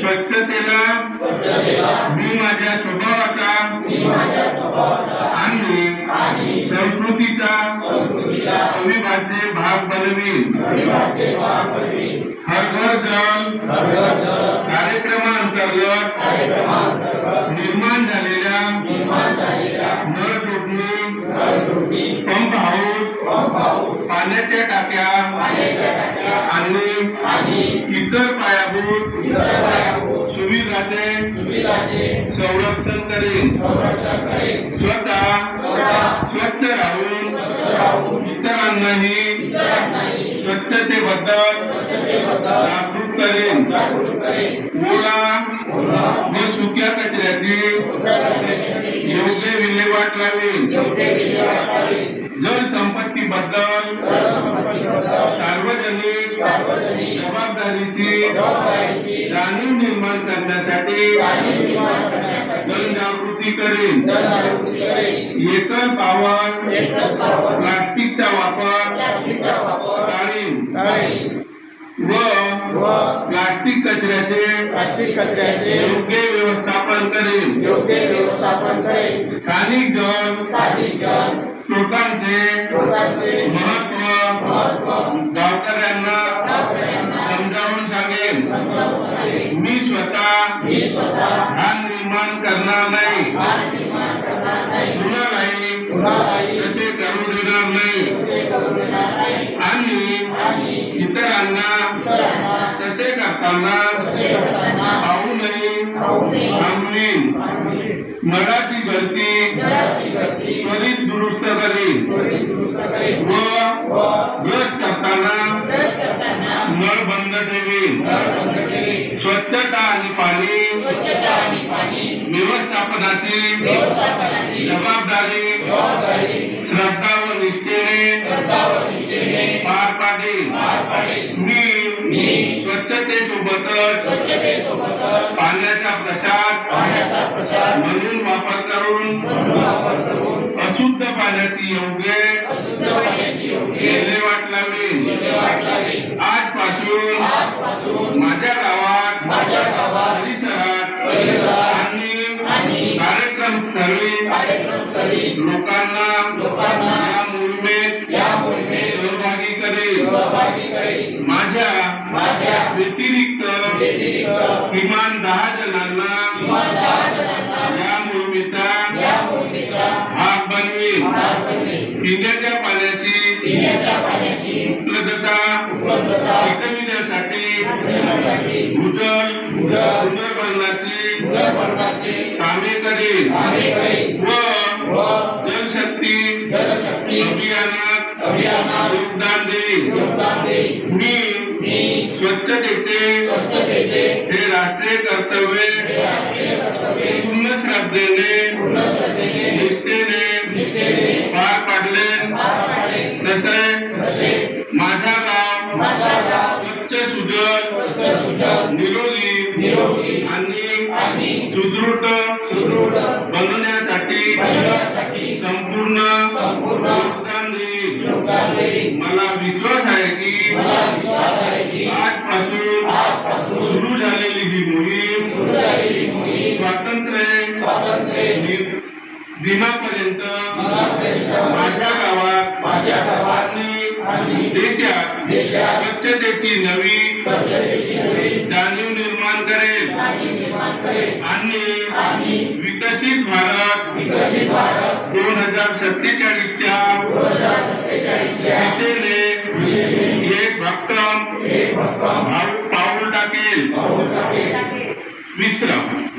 स्वच्छतेला मी माझ्या स्वभावाचा आणि संस्कृतीचा अविभाज्य भाग बनवीन. हर घर जल कार्यक्रमांतर्गत निर्माण झालेल्या पाण्याच्या टाक्या आणि इतर पायाभूत सुविधाचे संरक्षण करेन. स्वतः स्वच्छ राहून इतरांनाही स्वच्छतेबद्दल जागरूक करेन. ओला व सुक्या कचऱ्याची योग्य विल्हेवाट लावेन संपत्ती बद्दल सार्वजनिक जबाबदारीची जाणीव निर्माण करण्यासाठी जनजागृती करेन. एकल पावर प्लास्टिकचा वापर टाळीन. व प्लास्टिक कचऱ्याचे प्लास्टिक कचऱ्याचे योग्य व्यवस्थापन करेन. योग्य व्यवस्थापन करेल स्थानिक जल स्थानिक जल स्रोतांचे स्रोतांचे महत्त्व गावकऱ्यांना समजावून सांगेन. मी स्वतः मी स्वतः घाण निर्माण करणार नाही. भाग निर्माण करणार नाही. कुणालाही तसे करू देणार नाही. तसे करू देणार नाही. आणि इतरांना तसे करताना पाहू नये. पाहू नये आणि त्वरित दुरुस्त करेन. करेल व ब्रश करताना नळ बंद ठेवीन. स्वच्छता आणि पाणी स्वच्छता आणि पाणी व्यवस्थापनाची जबाबदारी श्रद्धा व निष्ठेने पार पाडेल. स्वच्छतेसोबतच. पाण्याचा प्रसाद. पाण्याचा प्रसाद. म्हणून वापर करून. म्हणून वापर करून. अशुद्ध पाण्याची योग्य. विल्हेवाट विल्हेवाट लावेल आजपासून आजपासून माझ्या गावात माझ्या गावात परिसरात आणि कार्यक्रम स्थळी कार्यक्रम स्थळी लोकांना लोकांना या मोहिमेत या मोहिमेत सहभागी करेल. किमान दहा जणांना या मोहिमेचा भाग बनवेल पिण्याच्या पाण्याची उपलब्धता टिकविण्यासाठी भूजल जलभरणाचे कामे करेल व जलशक्ती जलशक्ती अभियानात अभियानात योगदान देईल योगदान देईल मी स्वच्छतेचे हे राष्ट्रीय कर्तव्य पूर्ण श्रद्धेने निष्ठेने पार पाडले. तसे माझा गाव स्वच्छ सुजल निरोगी आणि सुदृढ बनवण्यासाठी संपूर्ण योगदान देईल मला विश्वास आहे की आजपासून सुरू झालेली ही मोहीम स्वातंत्र्य स्वातंत्र्य दिनापर्यंत माझ्या गावात माझ्या गावात आणि देशात देशात स्वच्छतेची नवी जाणीव निर्माण करेल. निर्माण आणि आणि विकसित भारत विकसित भारत दोन हजार दोन हजार सत्तेचाळीसच्या दिशेने पाऊल टाकेल. विश्राम